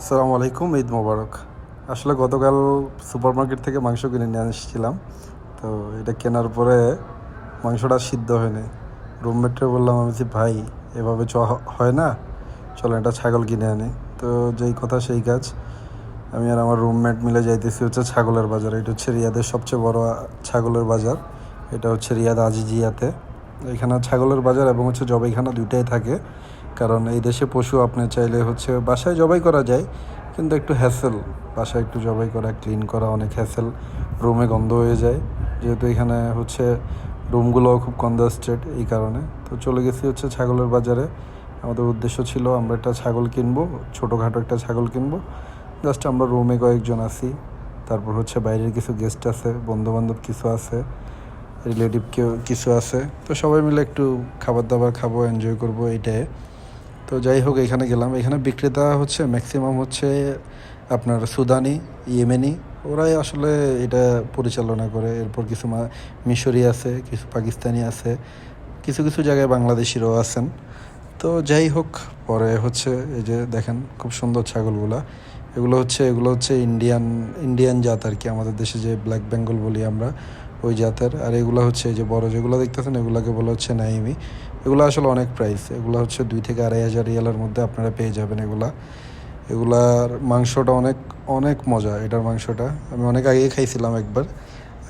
আসসালামু আলাইকুম, ঈদ মোবারক। আসলে গতকাল সুপার মার্কেট থেকে মাংস কিনে নিয়ে এসেছিলাম তো এটা কেনার পরে মাংসটা সিদ্ধ হয়নি। রুমমেটকে বললাম, আমি যে ভাই, এভাবে চ, হয় না। চলো একটা ছাগল কিনে আনি। তো যেই কথা সেই কাজ। আমি আর আমার রুমমেট মিলে যাইতেছি হচ্ছে ছাগলের বাজার। এটা হচ্ছে রিয়াদের সবচেয়ে বড় ছাগলের বাজার। এটা হচ্ছে রিয়াদ আজিজিয়াতে। এখানে ছাগলের বাজার এবং হচ্ছে জবাইখানা দুইটাই থাকে। কারণ এই দেশে পশু আপনি চাইলে হচ্ছে বাসায় জবাই করা যায়, কিন্তু একটু হ্যাসেল বাসায় একটু জবাই করা ক্লিন করা অনেক হ্যাসেল রুমে গন্ধ হয়ে যায়। যেহেতু এখানে হচ্ছে রুমগুলোও খুব কনজাস্টেড এই কারণে। তো চলে গেছি হচ্ছে ছাগলের বাজারে। আমাদের উদ্দেশ্য ছিল আমরা একটা ছাগল কিনবো, ছোটোখাটো একটা ছাগল কিনবো। জাস্ট আমরা রুমে কয়েকজন আছি। তারপর হচ্ছে বাইরের কিছু গেস্ট আছে বন্ধু বান্ধব কিছু আছে রিলেটিভ কেউ কিছু আছে। তো সবাই মিলে একটু খাবার দাবার খাব এনজয় করব এইটাই তো যাই হোক, এখানে গেলাম। এখানে বিক্রেতা হচ্ছে ম্যাক্সিমাম হচ্ছে আপনার সুদানি, ইয়েমেনি। ওরাই আসলে এটা পরিচালনা করে। এরপর কিছু মিশরি আছে, কিছু পাকিস্তানি আছে, কিছু কিছু জায়গায় বাংলাদেশিরাও আছেন। তো যাই হোক, পরে হচ্ছে এই যে দেখেন খুব সুন্দর ছাগলগুলা। এগুলো হচ্ছে এগুলো হচ্ছে ইন্ডিয়ান ইন্ডিয়ান জাত আর কি। আমাদের দেশে যে ব্ল্যাক বেঙ্গল বলি আমরা, ওই জাতের। আর এগুলো হচ্ছে এই যে বড়, যেগুলো দেখতেছেন এগুলোকে বলা হচ্ছে নাইমি এগুলো আসলে অনেক প্রাইস এগুলো হচ্ছে দুই থেকে আড়াই হাজার রিয়ালের মধ্যে আপনারা পেয়ে যাবেন এগুলা। এগুলার মাংসটা অনেক অনেক মজা এটার মাংসটা। আমি অনেক আগেই খাইছিলাম একবার।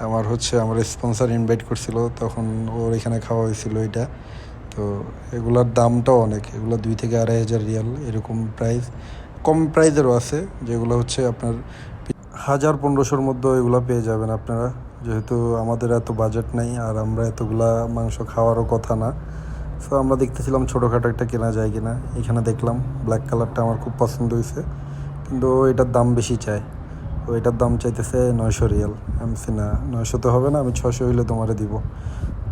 আমার হচ্ছে, আমার স্পন্সর ইনভাইট করছিল, তখন ওর এখানে খাওয়া হয়েছিল এটা। তো এগুলার দামটাও অনেক, এগুলো দুই থেকে আড়াই হাজার রিয়াল এরকম প্রাইস কম প্রাইজেরও আছে, যেগুলো হচ্ছে আপনার হাজার পনেরোশোর মধ্যে এগুলো পেয়ে যাবেন আপনারা। যেহেতু আমাদের এত বাজেট নেই আর আমরা এতগুলা মাংস খাওয়ারও কথা না। সো আমরা দেখতেছিলাম ছোটোখাটো একটা কেনা যায় কিনা। এখানে দেখলাম ব্ল্যাক কালারটা আমার খুব পছন্দ হয়েছে। কিন্তু এটার দাম বেশি চায় ও এটার দাম চাইতেছে নয়শো রিয়াল। আমি না, নয়শো তো হবে না, আমি ছশো হইলে তোমারে দিব।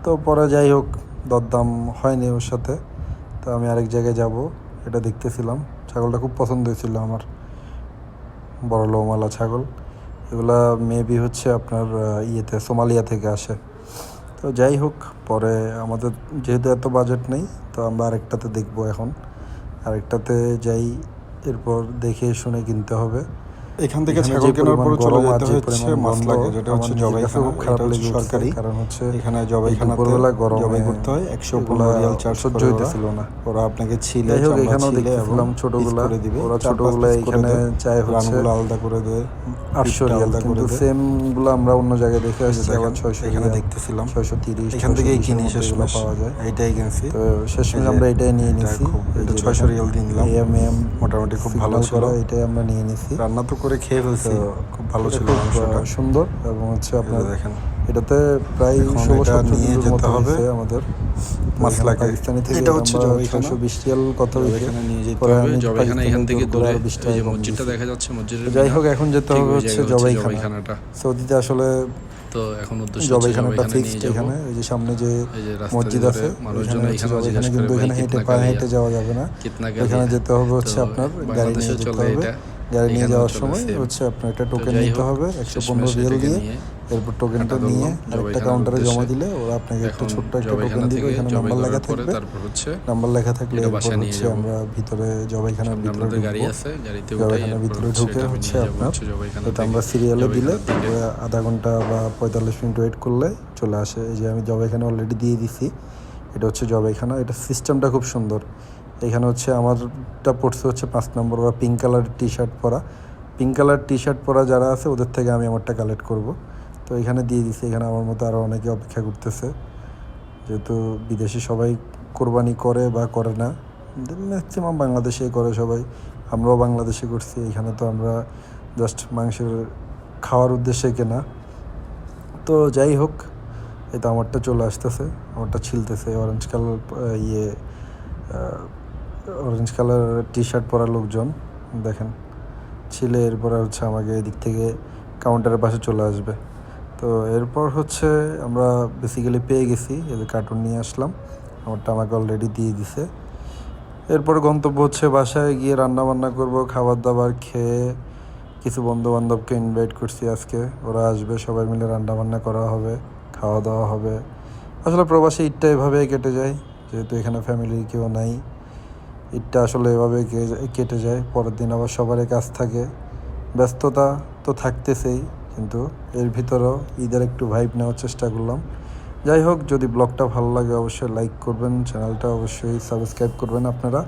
তো পরে যাই হোক, দরদাম হয়নি ওর সাথে। তো আমি আরেক জায়গায় যাব, এটা দেখতেছিলাম। ছাগলটা খুব পছন্দ হয়েছিল আমার। বড় লোমালা ছাগল। এগুলা মেবি হচ্ছে আপনার ইয়েতে, সোমালিয়া থেকে আসে। তো যাই হোক, পরে আমাদের যেহেতু এত বাজেট নেই, তো আমরা আরেকটাতে দেখব এখন। আরেকটাতে যাই, এরপর দেখে শুনে কিনতে হবে। এখান থেকে ছাগল কেনার পরে চলে যেতে হচ্ছে মাসলাকে যেটা হচ্ছে জবাইখানা খুব খারাপ লেগে সরকারি কারণ হচ্ছে এখানে এই জবাইখানাতে দুপুরবেলা গরমে জবাই করতে হয় একশো রিয়াল চার্জ সহ্য। হইতেছিল না। ওরা আপনাকে ছিলে যাই হোক চামড়া এখানেও ছিলে এবং ছোটগুলা করে দিবে ওরা ছোটগুলা এখানে। চায় হচ্ছে আলাদা করে দেয় আটশো রিয়াল কিন্তু। সেমগুলো আমরা অন্য জায়গায় দেখে আসছি আবার ছয়শো এখানে দেখতেছিলাম ছয়শো তিরিশ এখান থেকেই কিনি শেষমেশ পাওয়া যায় এইটাই কিনছি তো এই আমরা এটাই নিয়ে নিছি এটা 600 রিয়াল দিয়ে নিলাম। মোটামুটি খুব ভালো ছিল এটাই আমরা নিয়ে নিছি রান্না তো করে খেয়ে ফেলছি। খুব ভালো ছিল মাংসটা সুন্দর। এবং হচ্ছে আপনার দেখেন। এটাতে প্রায় এখন ষোলো নিয়ে যেতে হবে। আমাদের। মাসলাকে। পাকিস্তানি থেকে এটা হচ্ছে জবাইখানা। ছয়শো বিশ রিয়াল কত জবাইখানা নিয়ে যেতে হবে। জবাইখানা এখান থেকে দূরে। যে মসজিদটা দেখা যাচ্ছে মসজিদের যাই হোক এখন যেতে হবে হচ্ছে জবাইখানাটা সৌদিতে আসলে তো এখন উদ্দেশ্য জবাইখানাটা ফিক্সড এখানে এই যে সামনে যে মসজিদ আছে মানুষজন এখানে জবাইখানা কিন্তু এখানে হেঁটে পায়ে হেঁটে যাওয়া যাবে না। এখানে যেতে হবে হচ্ছে আপনার গাড়ি নিয়ে যেতে হবে। এটা। গাড়ি নিয়ে যাওয়ার সময় হচ্ছে আপনার একটা টোকেন নিতে হবে একশো পনেরো রিয়াল দিয়ে এরপর টোকেনটা নিয়ে আরেকটা কাউন্টারে জমা দিলে ওরা আপনাকে একটা ছোট্ট একটা টোকেন দিবে এখানে নাম্বার লেখা থাকবে। নাম্বার লেখা থাকলে এরপর হচ্ছে আমরা ভিতরে জবাইখানার ভিতরে জবাইখানার ভিতরে ঢুকে হচ্ছে আপনার এটা আমরা সিরিয়ালে দিলে তারপরে আধা ঘণ্টা বা পঁয়তাল্লিশ মিনিট ওয়েট করলে চলে আসে। এই যে আমি জবাইখানা অলরেডি দিয়ে দিছি এটা হচ্ছে জবাইখানা এটা সিস্টেমটা খুব সুন্দর। এখানে হচ্ছে আমারটা পড়ছে হচ্ছে পাঁচ নম্বর ওরা পিঙ্ক কালার টি শার্ট পরা। পিঙ্ক কালার টি শার্ট পরা যারা আছে, ওদের থেকে আমি আমারটা কালেক্ট করব। তো এখানে দিয়ে দিছি, এখানে আমার মতো আরও অনেকে অপেক্ষা করতেছে। যেহেতু বিদেশি সবাই কোরবানি করে বা করে না ম্যাক্সিমাম বাংলাদেশেই করে সবাই। আমরাও বাংলাদেশে করছি, এখানে তো আমরা জাস্ট মাংসের খাওয়ার উদ্দেশ্যে কেনা। তো যাই হোক, এই তো আমারটা চলে আসতেছে, আমারটা ছিলতেছে অরেঞ্জ কালার ইয়ে অরেঞ্জ কালার টি শার্ট পরা লোকজন, দেখেন। ছিলে এরপরে হচ্ছে আমাকে এদিক থেকে কাউন্টারের পাশে চলে আসবে। তো এরপর হচ্ছে আমরা বেসিক্যালি পেয়ে গেছি যে কার্টুন নিয়ে আসলাম। আমারটা আমাকে অলরেডি দিয়ে দিছে। এরপর গন্তব্য হচ্ছে বাসায় গিয়ে রান্না বান্না করব খাবার দাবার খেয়ে কিছু বন্ধু বান্ধবকে ইনভাইট করছি আজকে। ওরা আসবে, সবাই মিলে রান্না বান্না করা হবে খাওয়া দাওয়া হবে। আসলে প্রবাসী ঈদটা এভাবেই কেটে যায়, যেহেতু এখানে ফ্যামিলির কেউ নাই। ঈদটা আসলে এভাবে কেটে যায়, পরের দিন আবার সবারই কাজ থাকে। ব্যস্ততা তো থাকতেছেই, কিন্তু এর ভিতরেও ঈদের একটু ভাইব নেওয়ার চেষ্টা করলাম। যাই হোক, যদি ব্লগটা ভালো লাগে অবশ্যই লাইক করবেন চ্যানেলটা অবশ্যই সাবস্ক্রাইব করবেন আপনারা।